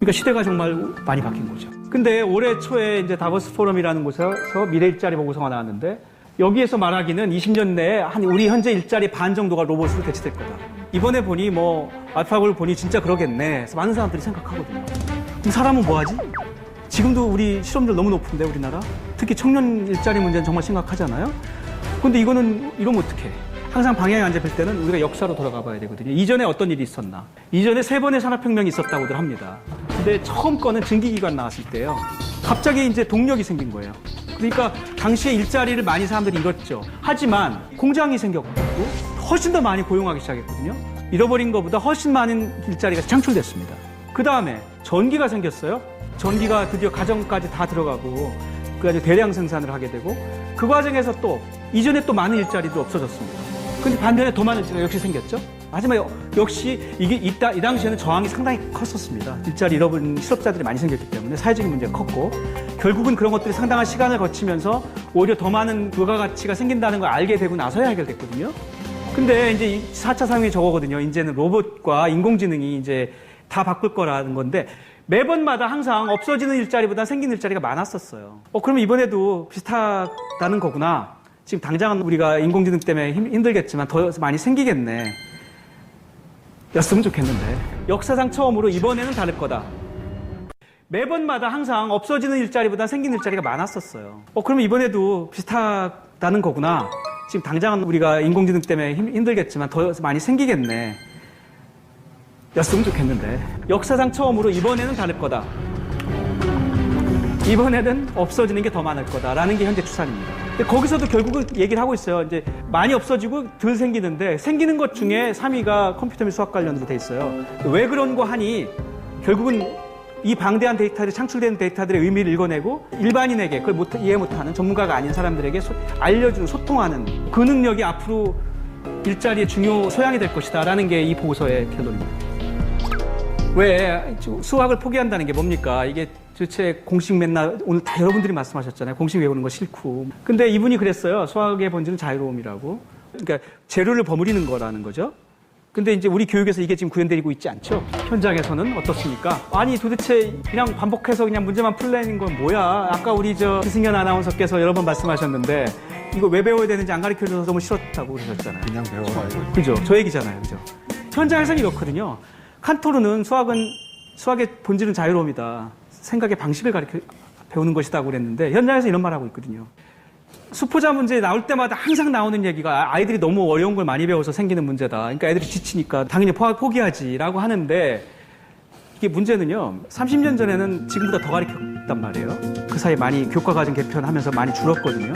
그러니까 시대가 정말 많이 바뀐 거죠. 근데 올해 초에 이제 다보스 포럼이라는 곳에서 미래 일자리 보고서가 나왔는데 여기에서 말하기는 20년 내에 한 우리 현재 일자리 반 정도가 로봇으로 대체될 거다. 이번에 보니 뭐 알파고를 보니 진짜 그러겠네. 그래서 많은 사람들이 생각하거든요. 그럼 사람은 뭐 하지? 지금도 우리 실업률 너무 높은데 우리나라 특히 청년 일자리 문제는 정말 심각하잖아요. 근데 이거는 이러면 어떡해? 항상 방향이 안 잡힐 때는 우리가 역사로 돌아가 봐야 되거든요. 이전에 어떤 일이 있었나? 이전에 세 번의 산업혁명이 있었다고들 합니다. 근데 처음 거는 증기기관 나왔을 때요. 갑자기 이제 동력이 생긴 거예요. 그러니까 당시에 일자리를 많이 사람들이 잃었죠. 하지만 공장이 생겼고 훨씬 더 많이 고용하기 시작했거든요. 잃어버린 것보다 훨씬 많은 일자리가 창출됐습니다. 그 다음에 전기가 생겼어요. 전기가 드디어 가정까지 다 들어가고 그래가지고 대량 생산을 하게 되고 그 과정에서 또 이전에 또 많은 일자리도 없어졌습니다. 근데 반면에 더 많은 일자리가 역시 생겼죠. 하지만 여- 역시 이게 이따, 이 당시에는 저항이 상당히 컸었습니다. 일자리 잃어버린 실업자들이 많이 생겼기 때문에 사회적인 문제가 컸고 결국은 그런 것들이 상당한 시간을 거치면서 오히려 더 많은 부가가치가 생긴다는 걸 알게 되고 나서야 해결됐거든요. 근데 이제 이 4차 상황이 저거거든요. 이제는 로봇과 인공지능이 이제 다 바꿀 거라는 건데 매번마다 항상 없어지는 일자리보다 생기는 일자리가 많았었어요. 어, 그러면 이번에도 비슷하다는 거구나. 지금 당장은 우리가 인공지능 때문에 힘, 힘들겠지만 더 많이 생기겠네. 였으면 좋겠는데. 역사상 처음으로 이번에는 다를 거다. 매번마다 항상 없어지는 일자리보다 생기는 일자리가 많았었어요. 어, 그러면 이번에도 비슷하다는 거구나. 지금 당장은 우리가 인공지능 때문에 힘, 힘들겠지만 더 많이 생기겠네. 였으면 좋겠는데. 역사상 처음으로 이번에는 다를 거다. 이번에는 없어지는 게 더 많을 거다라는 게 현재 추산입니다. 근데 거기서도 결국은 얘기를 하고 있어요. 이제 많이 없어지고 덜 생기는데 생기는 것 중에 3위가 컴퓨터 및 수학 관련으로 돼 있어요. 왜 그런 거 하니 결국은 이 방대한 데이터들이 창출되는 데이터들의 의미를 읽어내고 일반인에게 그걸 못, 이해 못하는 전문가가 아닌 사람들에게 소- 알려주는 소통하는 그 능력이 앞으로 일자리의 중요 소양이 될 것이다라는 게 이 보고서의 결론입니다. 왜 수학을 포기한다는 게 뭡니까? 이게 도대체 공식 맨날 오늘 다 여러분들이 말씀하셨잖아요. 공식 외우는 거 싫고. 근데 이분이 그랬어요. 수학의 본질은 자유로움이라고. 그러니까 재료를 버무리는 거라는 거죠. 근데 이제 우리 교육에서 이게 지금 구현되고 있지 않죠? 현장에서는 어떻습니까? 아니 도대체 그냥 반복해서 그냥 문제만 풀내는 건 뭐야? 아까 우리 저 기승현 아나운서께서 여러 번 말씀하셨는데 이거 왜 배워야 되는지 안 가르쳐 줘서 너무 싫었다고 그러셨잖아요. 그냥 배워라 이거. 그죠? 저 얘기잖아요. 그죠? 현장에서는 이렇거든요. 칸토르는 수학은, 수학의 본질은 자유로움이다. 생각의 방식을 가르쳐 배우는 것이다. 그랬는데, 현장에서 이런 말 하고 있거든요. 수포자 문제 나올 때마다 항상 나오는 얘기가 아이들이 너무 어려운 걸 많이 배워서 생기는 문제다. 그러니까 애들이 지치니까 당연히 포- 포기하지라고 하는데, 이게 문제는요, 30년 전에는 지금보다 더 가르쳤단 말이에요. 그 사이 많이 교과 과정 개편하면서 많이 줄었거든요.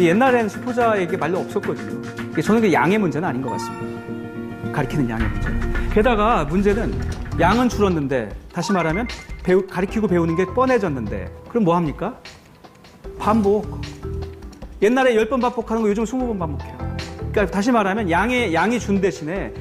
옛날에는 수포자에게 말로 없었거든요. 저는 그 양의 문제는 아닌 것 같습니다. 가리키는 양의 문제. 게다가 문제는 양은 줄었는데 다시 말하면 배우, 가리키고 배우는 게 뻔해졌는데 그럼 뭐 합니까? 반복. 옛날에 10번 반복하는 거 요즘 20번 반복해요. 그러니까 다시 말하면 양의 양이 준 대신에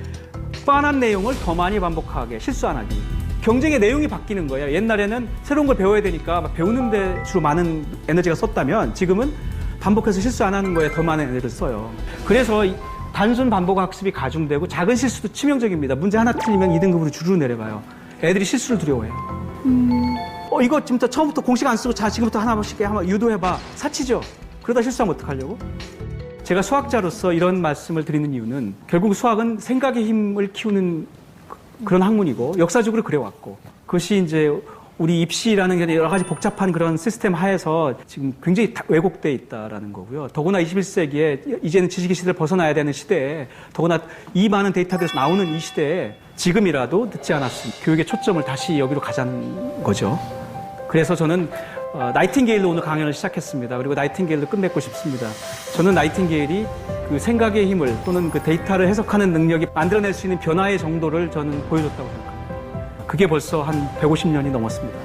뻔한 내용을 더 많이 반복하게 실수 안 하기. 경쟁의 내용이 바뀌는 거예요. 옛날에는 새로운 걸 배워야 되니까 막 배우는데 주로 많은 에너지가 썼다면 지금은 반복해서 실수 안 하는 거에 더 많은 에너지를 써요. 그래서 이 단순 반복 학습이 가중되고 작은 실수도 치명적입니다. 문제 하나 틀리면 2등급으로 주르르 내려가요. 애들이 실수를 두려워해요. 어, 이거 진짜 처음부터 공식 안 쓰고 자, 지금부터 하나씩 한번 유도해봐. 사치죠? 그러다 실수하면 어떡하려고? 제가 수학자로서 이런 말씀을 드리는 이유는 결국 수학은 생각의 힘을 키우는 그- 그런 학문이고 역사적으로 그래왔고 그것이 이제 우리 입시라는 여러 가지 복잡한 그런 시스템 하에서 지금 굉장히 다- 왜곡돼 있다라는 거고요. 더구나 21세기에 이제는 지식의 시대를 벗어나야 되는 시대에 더구나 이 많은 데이터들에서 나오는 이 시대에 지금이라도 늦지 않았으면 교육의 초점을 다시 여기로 가자는 거죠. 그래서 저는 어, 나이팅게일로 오늘 강연을 시작했습니다. 그리고 나이팅게일로 끝맺고 싶습니다. 저는 나이팅게일이 그 생각의 힘을 또는 그 데이터를 해석하는 능력이 만들어낼 수 있는 변화의 정도를 저는 보여줬다고 생각합니다. 그게 벌써 한 150년이 넘었습니다.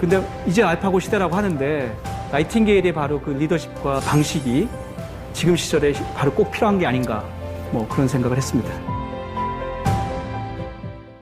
근데 이제 알파고 시대라고 하는데 나이팅게일의 바로 그 리더십과 방식이 지금 시절에 바로 꼭 필요한 게 아닌가 뭐 그런 생각을 했습니다.